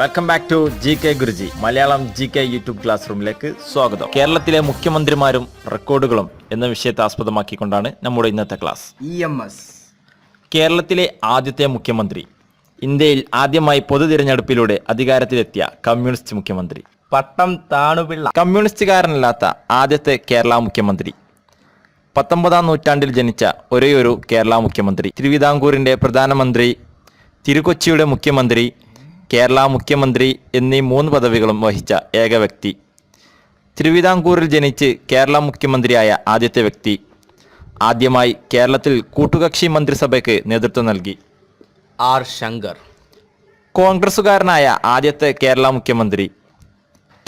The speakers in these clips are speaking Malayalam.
Welcome back to G K Guruji Malayalam G K YouTube class റൂമിലേക്ക് സ്വാഗതം. കേരളത്തിലെ മുഖ്യമന്ത്രിമാരും റെക്കോർഡുകളും എന്ന വിഷയത്തെ ആസ്പദമാക്കിക്കൊണ്ടാണ് നമ്മുടെ ഇന്നത്തെ ക്ലാസ് ഇ എം എസ് കേരളത്തിലെ ആദ്യത്തെ മുഖ്യമന്ത്രി ഇന്ത്യയിൽ ആദ്യമായി പൊതു തിരഞ്ഞെടുപ്പിലൂടെ അധികാരത്തിലെത്തിയ കമ്മ്യൂണിസ്റ്റ് മുഖ്യമന്ത്രി. പട്ടം താണുപിള്ള. കമ്മ്യൂണിസ്റ്റുകാരനല്ലാത്ത ആദ്യത്തെ കേരള മുഖ്യമന്ത്രി. പത്തൊമ്പതാം നൂറ്റാണ്ടിൽ ജനിച്ച ഒരേയൊരു കേരള മുഖ്യമന്ത്രി. തിരുവിതാംകൂറിന്റെ പ്രധാനമന്ത്രി തിരുക്കൊച്ചിയുടെ മുഖ്യമന്ത്രി കേരള മുഖ്യമന്ത്രി എന്നീ മൂന്ന് പദവികളും വഹിച്ച ഏക വ്യക്തി. തിരുവിതാംകൂറിൽ ജനിച്ച് കേരള മുഖ്യമന്ത്രിയായ ആദ്യത്തെ വ്യക്തി. ആദ്യമായി കേരളത്തിൽ കൂട്ടുകക്ഷി മന്ത്രിസഭയ്ക്ക് നേതൃത്വം നൽകി. ആർ ശങ്കർ. കോൺഗ്രസുകാരനായ ആദ്യത്തെ കേരള മുഖ്യമന്ത്രി.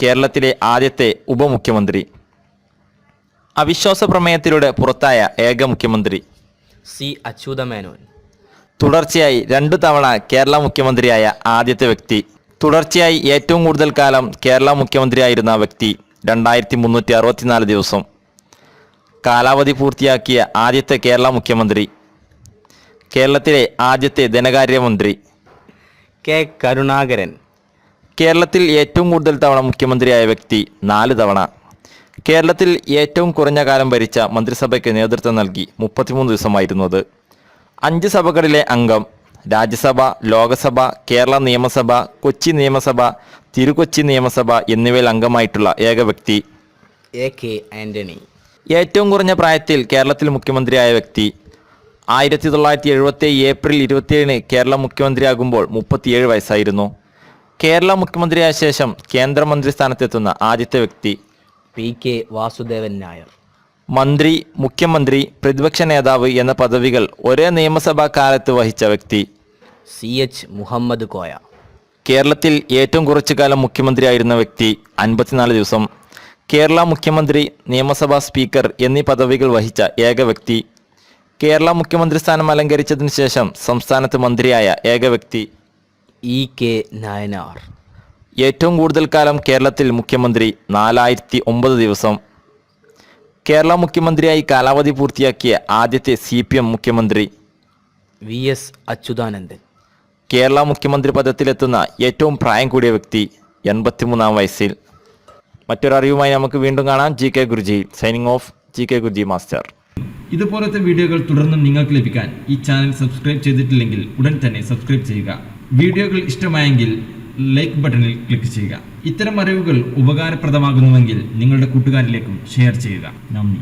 കേരളത്തിലെ ആദ്യത്തെ ഉപമുഖ്യമന്ത്രി. അവിശ്വാസ പ്രമേയത്തിലൂടെ പുറത്തായ ഏക മുഖ്യമന്ത്രി. സി അച്യുതമേനോൻ. തുടർച്ചയായി രണ്ടു തവണ കേരള മുഖ്യമന്ത്രിയായ ആദ്യത്തെ വ്യക്തി. തുടർച്ചയായി ഏറ്റവും കൂടുതൽ കാലം കേരള മുഖ്യമന്ത്രിയായിരുന്ന വ്യക്തി രണ്ടായിരത്തി മുന്നൂറ്റി അറുപത്തിനാല് ദിവസം. കാലാവധി പൂർത്തിയാക്കിയ ആദ്യത്തെ കേരള മുഖ്യമന്ത്രി. കേരളത്തിലെ ആദ്യത്തെ ധനകാര്യമന്ത്രി. കെ. കരുണാകരൻ. കേരളത്തിൽ ഏറ്റവും കൂടുതൽ തവണ മുഖ്യമന്ത്രിയായ വ്യക്തി നാല് തവണ. കേരളത്തിൽ ഏറ്റവും കുറഞ്ഞ കാലം ഭരിച്ച മന്ത്രിസഭയ്ക്ക് നേതൃത്വം നൽകി മുപ്പത്തിമൂന്ന് ദിവസമായിരുന്നു അത് അഞ്ച് സഭകളിലെ അംഗം രാജ്യസഭ ലോകസഭ കേരള നിയമസഭ കൊച്ചി നിയമസഭ തിരുക്കൊച്ചി നിയമസഭ എന്നിവയിൽ അംഗമായിട്ടുള്ള ഏക വ്യക്തി എ കെ ആന്റണി. ഏറ്റവും കുറഞ്ഞ പ്രായത്തിൽ കേരളത്തിൽ മുഖ്യമന്ത്രിയായ വ്യക്തി. ആയിരത്തി തൊള്ളായിരത്തി എഴുപത്തി ഏപ്രിൽ ഇരുപത്തിയേഴിന് കേരള മുഖ്യമന്ത്രിയാകുമ്പോൾ മുപ്പത്തിയേഴ് വയസ്സായിരുന്നു. കേരള മുഖ്യമന്ത്രിയായ ശേഷം കേന്ദ്രമന്ത്രി സ്ഥാനത്തെത്തുന്ന ആദ്യത്തെ വ്യക്തി പി കെ വാസുദേവൻ നായർ. മന്ത്രി മുഖ്യമന്ത്രി പ്രതിപക്ഷ നേതാവ് എന്ന പദവികൾ ഒരേ നിയമസഭാ കാലത്ത് വഹിച്ച വ്യക്തി. C H Muhammad Koya. കേരളത്തിൽ ഏറ്റവും കുറച്ചു കാലം മുഖ്യമന്ത്രിയായിരുന്ന വ്യക്തി അൻപത്തിനാല് ദിവസം. കേരള മുഖ്യമന്ത്രി നിയമസഭാ സ്പീക്കർ എന്നീ പദവികൾ വഹിച്ച ഏക വ്യക്തി. കേരള മുഖ്യമന്ത്രി സ്ഥാനം അലങ്കരിച്ചതിനു ശേഷം സംസ്ഥാനത്ത് മന്ത്രിയായ ഏക വ്യക്തി. E K Nayanar. ഏറ്റവും കൂടുതൽ കാലം കേരളത്തിൽ മുഖ്യമന്ത്രി നാലായിരത്തി ഒമ്പത് ദിവസം. കേരള മുഖ്യമന്ത്രിയായി കാലാവധി പൂർത്തിയാക്കിയ ആദ്യത്തെ സി പി എം മുഖ്യമന്ത്രി വി എസ് അച്യുതാനന്ദൻ. കേരള മുഖ്യമന്ത്രി പദത്തിലെത്തുന്ന ഏറ്റവും പ്രായം കൂടിയ വ്യക്തി എൺപത്തിമൂന്നാം വയസ്സിൽ. മറ്റൊരറിവുമായി നമുക്ക് വീണ്ടും കാണാം. G K Guruji signing off. G K Guruji master. ഇതുപോലത്തെ വീഡിയോകൾ തുടർന്നും നിങ്ങൾക്ക് ലഭിക്കാൻ ഈ ചാനൽ സബ്സ്ക്രൈബ് ചെയ്തിട്ടില്ലെങ്കിൽ ഉടൻ തന്നെ സബ്സ്ക്രൈബ് ചെയ്യുക. വീഡിയോകൾ ഇഷ്ടമായെങ്കിൽ ലൈക്ക് ബട്ടണിൽ ക്ലിക്ക് ചെയ്യുക. ഇത്തരം അറിവുകൾ ഉപകാരപ്രദമാകുന്നുവെങ്കിൽ നിങ്ങളുടെ കൂട്ടുകാരിലേക്കും ഷെയർ ചെയ്യുക. നന്ദി.